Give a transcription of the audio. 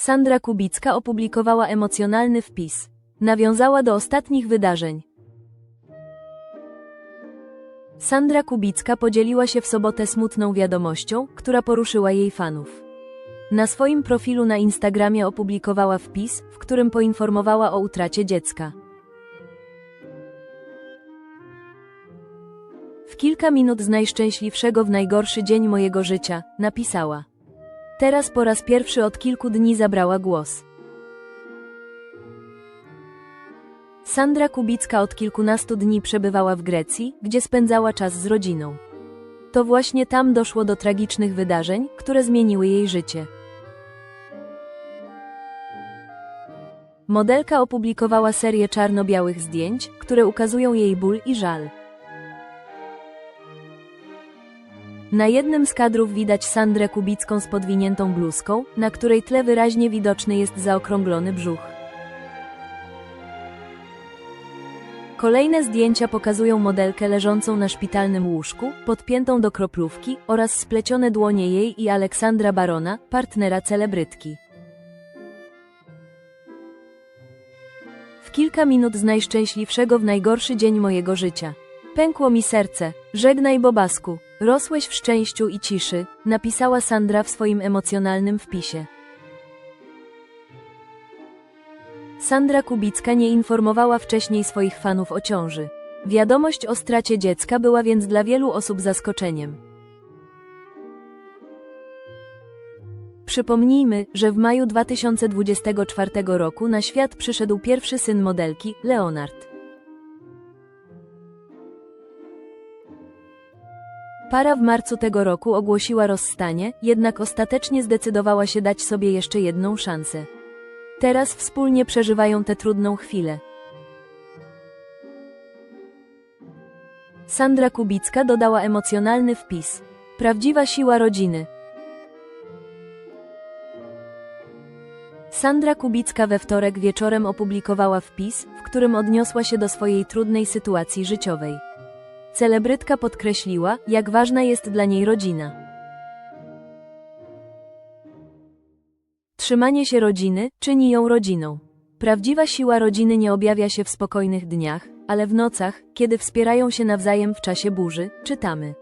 Sandra Kubicka opublikowała emocjonalny wpis. Nawiązała do ostatnich wydarzeń. Sandra Kubicka podzieliła się w sobotę smutną wiadomością, która poruszyła jej fanów. Na swoim profilu na Instagramie opublikowała wpis, w którym poinformowała o utracie dziecka. W kilka minut z najszczęśliwszego w najgorszy dzień mojego życia, napisała. Teraz po raz pierwszy od kilku dni zabrała głos. Sandra Kubicka od kilkunastu dni przebywała w Grecji, gdzie spędzała czas z rodziną. To właśnie tam doszło do tragicznych wydarzeń, które zmieniły jej życie. Modelka opublikowała serię czarno-białych zdjęć, które ukazują jej ból i żal. Na jednym z kadrów widać Sandrę Kubicką z podwiniętą bluzką, na której tle wyraźnie widoczny jest zaokrąglony brzuch. Kolejne zdjęcia pokazują modelkę leżącą na szpitalnym łóżku, podpiętą do kroplówki oraz splecione dłonie jej i Aleksandra Barona, partnera celebrytki. W kilka minut z najszczęśliwszego w najgorszy dzień mojego życia. Pękło mi serce. Żegnaj Bobasku. Rosłeś w szczęściu i ciszy, napisała Sandra w swoim emocjonalnym wpisie. Sandra Kubicka nie informowała wcześniej swoich fanów o ciąży. Wiadomość o stracie dziecka była więc dla wielu osób zaskoczeniem. Przypomnijmy, że w maju 2024 roku na świat przyszedł pierwszy syn modelki, Leonard. Para w marcu tego roku ogłosiła rozstanie, jednak ostatecznie zdecydowała się dać sobie jeszcze jedną szansę. Teraz wspólnie przeżywają tę trudną chwilę. Sandra Kubicka dodała emocjonalny wpis. Prawdziwa siła rodziny. Sandra Kubicka we wtorek wieczorem opublikowała wpis, w którym odniosła się do swojej trudnej sytuacji życiowej. Celebrytka podkreśliła, jak ważna jest dla niej rodzina. Trzymanie się rodziny czyni ją rodziną. Prawdziwa siła rodziny nie objawia się w spokojnych dniach, ale w nocach, kiedy wspierają się nawzajem w czasie burzy, czytamy.